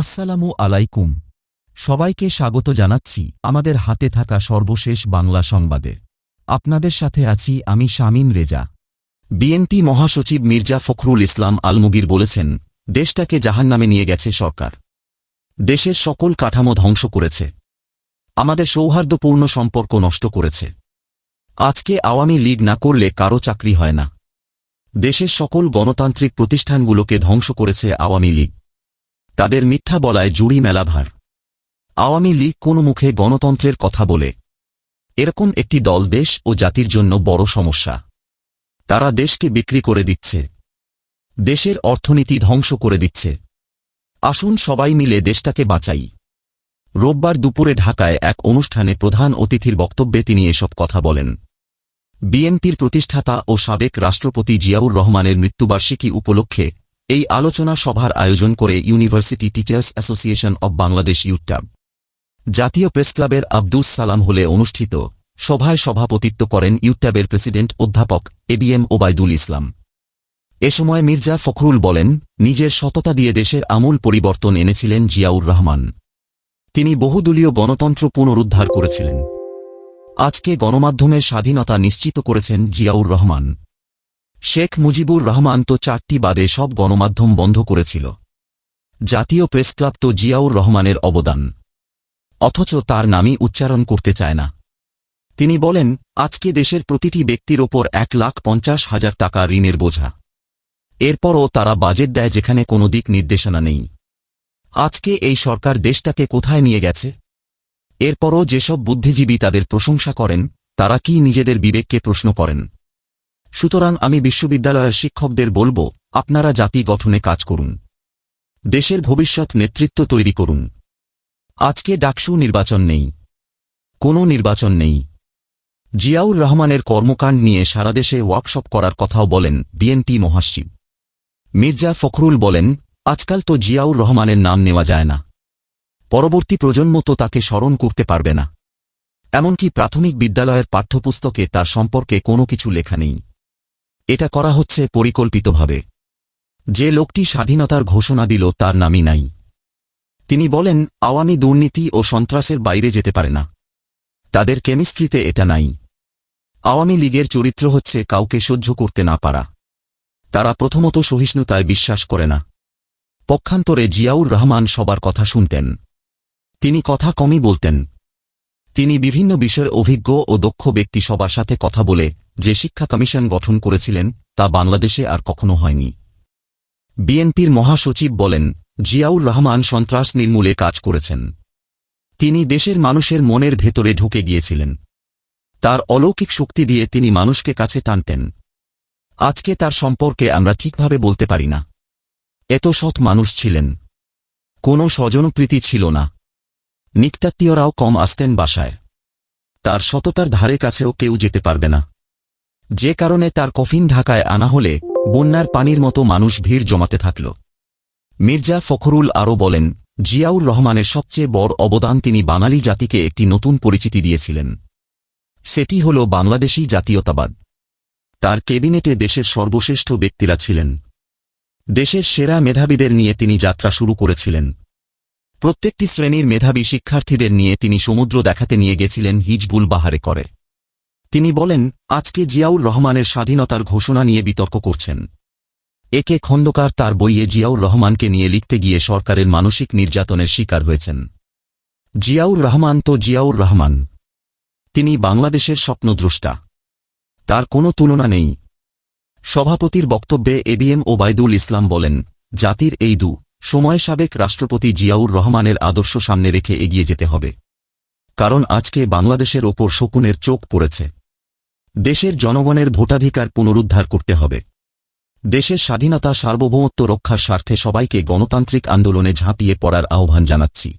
আসসালামু আলাইকুম। সবাইকে স্বাগত জানাচ্ছি আমাদের হাতে থাকা সর্বশেষ বাংলা সংবাদে। আপনাদের সাথে আছি আমি শামীম রেজা। বিএনপি মহাসচিব মির্জা ফখরুল ইসলাম আলমগীর বলেছেন, দেশটাকে জাহান্নামে নিয়ে গেছে সরকার। দেশের সকল কাঠামো ধ্বংস করেছে। আমাদের সৌহার্দ্যপূর্ণ সম্পর্ক নষ্ট করেছে। আজকে আওয়ামী লীগ না করলে কারও চাকরি হয় না। দেশের সকল গণতান্ত্রিক প্রতিষ্ঠানগুলোকে ধ্বংস করেছে আওয়ামী লীগ। তাদের মিথ্যা বলায় জুড়ি মেলাভার। আওয়ামী লীগ কোন মুখে গণতন্ত্রের কথা বলে। এরকম একটি দল দেশ ও জাতির জন্য বড় সমস্যা। তারা দেশকে বিক্রি করে দিচ্ছে। দেশের অর্থনীতি ধ্বংস করে দিচ্ছে। আসুন সবাই মিলে দেশটাকে বাঁচাই। রোববার দুপুরে ঢাকায় এক অনুষ্ঠানে প্রধান অতিথির বক্তব্যে তিনি এসব কথা বলেন। বিএনপির প্রতিষ্ঠাতা ও সাবেক রাষ্ট্রপতি জিয়াউর রহমানের মৃত্যুবার্ষিকী উপলক্ষে এই আলোচনা সভার আয়োজন করে university teachers association of Bangladesh UTAB জাতীয় প্রেসক্লাবের আব্দুস সালাম হলে অনুষ্ঠিত সভায় সভাপতিত্ব করেন ইউটাবের প্রেসিডেন্ট অধ্যাপক এবিএম ওবায়দুল ইসলাম। এ সময় মির্জা ফখরুল বলেন, নিজের সততা দিয়ে দেশের আমূল পরিবর্তন এনেছিলেন জিয়াউর রহমান। তিনি বহুদলীয় গণতন্ত্র পুনরুদ্ধার করেছিলেন। আজকে গণমাধ্যমের স্বাধীনতা নিশ্চিত করেছেন জিয়াউর রহমান। শেখ মুজিবুর রহমান তো চারটি বাদে সব গণমাধ্যম বন্ধ করেছিল। জাতীয় প্রেসক্লাব তো জিয়াউর রহমানের অবদান। অথচ তার নামই উচ্চারণ করতে চায় না। তিনি বলেন, আজকে দেশের প্রতিটি ব্যক্তির ওপর এক লাখ পঞ্চাশ হাজার টাকা ঋণের বোঝা। এরপরও তারা বাজেট দেয় যেখানে কোনো দিক নির্দেশনা নেই। আজকে এই সরকার দেশটাকে কোথায় নিয়ে গেছে? এরপরও যেসব বুদ্ধিজীবী তাদের প্রশংসা করেন, তারা কি নিজেদের বিবেককে প্রশ্ন করেন? সুতরাং আমি বিশ্ববিদ্যালয়ের শিক্ষকদের বলব, আপনারা জাতি গঠনে কাজ করুন। দেশের ভবিষ্যৎ নেতৃত্ব তৈরি করুন। আজকে ডাকসু নির্বাচন নেই। কোনো নির্বাচন নেই। জিয়াউর রহমানের কর্মকাণ্ড নিয়ে সারাদেশে ওয়ার্কশপ করার কথাও বলেন বিএনপি মহাসচিব। মির্জা ফখরুল বলেন, আজকাল তো জিয়াউর রহমানের নাম নেওয়া যায় না। পরবর্তী প্রজন্ম তো তাকে স্মরণ করতে পারবে না। এমনকি প্রাথমিক বিদ্যালয়ের পাঠ্যপুস্তকে তার সম্পর্কে কোনো কিছু লেখা নেই। এটা করা হচ্ছে পরিকল্পিতভাবে। যে লোকটি স্বাধীনতার ঘোষণা দিল তার নামই নাই। তিনি বলেন, আওয়ামী দুর্নীতি ও সন্ত্রাসের বাইরে যেতে পারে না। তাদের কেমিস্ট্রিতে এটা নাই। আওয়ামী লীগের চরিত্র হচ্ছে কাউকে সহ্য করতে না পারা। তারা প্রথমত সহিষ্ণুতায় বিশ্বাস করে না। পক্ষান্তরে জিয়াউর রহমান সবার কথা শুনতেন। তিনি কথা কমই বলতেন। তিনি বিভিন্ন বিষয়ে অভিজ্ঞ ও দক্ষ ব্যক্তি সবার সাথে কথা বলে যে শিক্ষা কমিশন গঠন করেছিলেন, তা বাংলাদেশে আর কখনো হয়নি। বিএনপির মহাসচিব বলেন, জিয়াউর রহমান সন্ত্রাস নির্মূলে কাজ করেছেন। তিনি দেশের মানুষের মনের ভেতরে ঢুকে গিয়েছিলেন। তার অলৌকিক শক্তি দিয়ে তিনি মানুষকে কাছে টানতেন। আজকে তার সম্পর্কে আমরা ঠিকভাবে বলতে পারি না। এত সৎ মানুষ ছিলেন। কোনো স্বজনপ্রীতি ছিল না। নিকটাত্মীয়রাও কম আসতেন বাসায়। তার সততার ধারে কাছেও কেউ যেতে পারবে না। যে কারণে তার কফিন ঢাকায় আনা হলে বন্যার পানির মতো মানুষ ভিড় জমাতে থাকল। মির্জা ফখরুল আরও বলেন, জিয়াউর রহমানের সবচেয়ে বড় অবদান তিনি বাঙালি জাতিকে একটি নতুন পরিচিতি দিয়েছিলেন। সেটি হল বাংলাদেশী জাতীয়তাবাদ। তার কেবিনেটে দেশের সর্বশ্রেষ্ঠ ব্যক্তিরা ছিলেন। দেশের সেরা মেধাবীদের নিয়ে তিনি যাত্রা শুরু করেছিলেন। প্রত্যেকটি শ্রেণির মেধাবী শিক্ষার্থীদের নিয়ে তিনি সমুদ্র দেখাতে নিয়ে গেছিলেন হিজবুল বাহারে করে তিনি বলেন, আজকে জিয়াউর রহমানের স্বাধীনতার ঘোষণা নিয়ে বিতর্ক করছেন। একে খন্দকার তার বইয়ে জিয়াউর রহমানকে নিয়ে লিখতে গিয়ে সরকারের মানসিক নির্যাতনের শিকার হয়েছেন। জিয়াউর রহমান তো জিয়াউর রহমান। তিনি বাংলাদেশের স্বপ্নদ্রষ্টা। তার কোনো তুলনা নেই। সভাপতির বক্তব্যে এবিএম ওবায়দুল ইসলাম বলেন, জাতির এই দু, সময় সাবেক রাষ্ট্রপতি জিয়াউর রহমানের আদর্শ সামনে রেখে এগিয়ে যেতে হবে। কারণ আজকে বাংলাদেশের ওপর শকুনের চোখ পড়েছে। দেশের জনগণের ভোটাধিকার পুনরুদ্ধার করতে হবে। দেশের স্বাধীনতা সার্বভৌমত্ব রক্ষার স্বার্থে সবাইকে গণতান্ত্রিক আন্দোলনে ঝাঁপিয়ে পড়ার আহ্বান জানাচ্ছি।